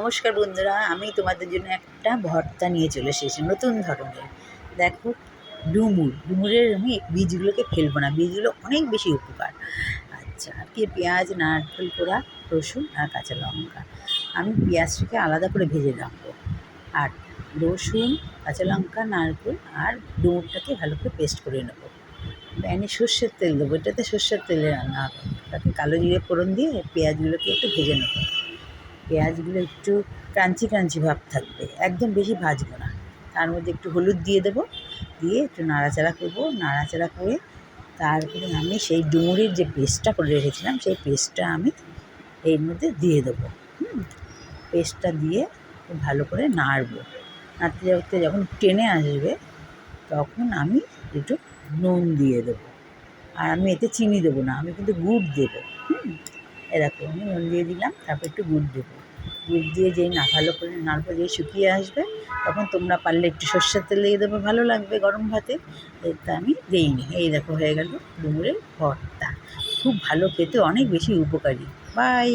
নমস্কার বন্ধুরা, আমি তোমাদের জন্য একটা ভর্তা নিয়ে চলে এসেছি, নতুন ধরনের। দেখো, ডুমুর, ডুমুরের আমি বীজগুলোকে ফেলব না, বীজগুলো অনেক বেশি উপকার। আচ্ছা আর কি পেঁয়াজ, নারকেল, কোড়া, রসুন আর কাঁচা লঙ্কা। আমি পেঁয়াজটাকে আলাদা করে ভেজে রাখব। আর রসুন, কাঁচা লঙ্কা, নারকেল আর ডুমুরটাকে ভালো করে পেস্ট করে নেব। প্যানে সর্ষের তেল দেবো, এটাতে সর্ষের তেলে রান্না হবে। তাতে কালো জিরে ফোড়ন দিয়ে পেঁয়াজগুলোকে একটু ভেজে নেব। পেঁয়াজগুলো একটু ক্রাঞ্চি ক্রাঞ্চি ভাব থাকবে, একদম বেশি ভাজবো না। তার মধ্যে একটু হলুদ দিয়ে দেবো, দিয়ে একটু নাড়াচাড়া করব। নাড়াচাড়া করে তারপরে আমি সেই ডুমুরের যে পেস্টটা করে রেখেছিলাম, সেই পেস্টটা আমি এর মধ্যে দিয়ে দেবো। হুম, পেস্টটা দিয়ে ভালো করে নাড়বো। নাড়তে নাড়তে যখন টেনে আসবে, তখন আমি একটু নুন দিয়ে দেবো। আর আমি এতে চিনি দেবো না, আমি কিন্তু গুড় দেবো। হুম এরকম আমি নুন দিয়ে দিলাম, তারপর একটু গুড় দেবো। গুড় দিয়ে যেই না ভালো করে নাড়বো যেই শুকিয়ে আসবে, তখন তোমরা পারলে একটু সর্ষের তেল দিয়ে দেবো, ভালো লাগবে গরম ভাতে। তা আমি দিইনি। এই দেখো হয়ে গেল ডুমুরের ভর্তা। খুব ভালো খেতে, অনেক বেশি উপকারী। বাই!